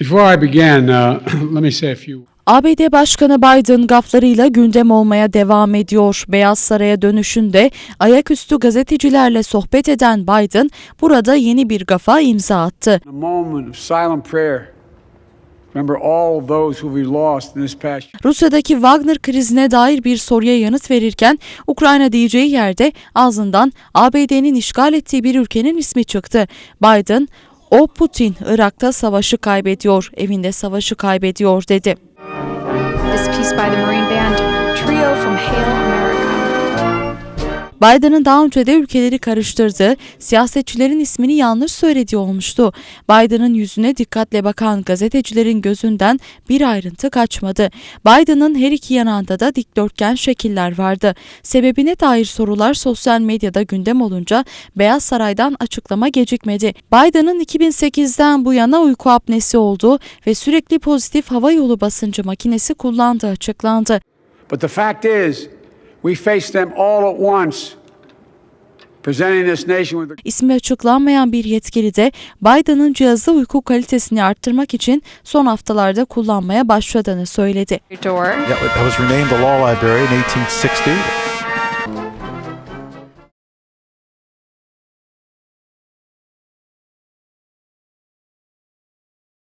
Before I begin, uh, let me say a few. ABD Başkanı Biden gaflarıyla gündem olmaya devam ediyor. Beyaz Saray'a dönüşünde ayaküstü gazetecilerle sohbet eden Biden burada yeni bir gafa imza attı. A moment of silent prayer. Remember all those who we lost in this past year. Rusya'daki Wagner krizine dair bir soruya yanıt verirken Ukrayna diyeceği yerde ağzından ABD'nin işgal ettiği bir ülkenin ismi çıktı. Biden, o Putin Irak'ta savaşı kaybediyor, evinde savaşı kaybediyor dedi. This piece by the Marine Band Biden'ın daha önce de ülkeleri karıştırdığı, siyasetçilerin ismini yanlış söylediği olmuştu. Biden'ın yüzüne dikkatle bakan gazetecilerin gözünden bir ayrıntı kaçmadı. Biden'ın her iki yanında da dikdörtgen şekiller vardı. Sebebine dair sorular sosyal medyada gündem olunca Beyaz Saray'dan açıklama gecikmedi. Biden'ın 2008'den bu yana uyku apnesi olduğu ve sürekli pozitif hava yolu basıncı makinesi kullandığı açıklandı. But the fact is, İsmi açıklanmayan bir yetkili de Biden'ın cihazı uyku kalitesini arttırmak için son haftalarda kullanmaya başladığını söyledi. Door. Yeah,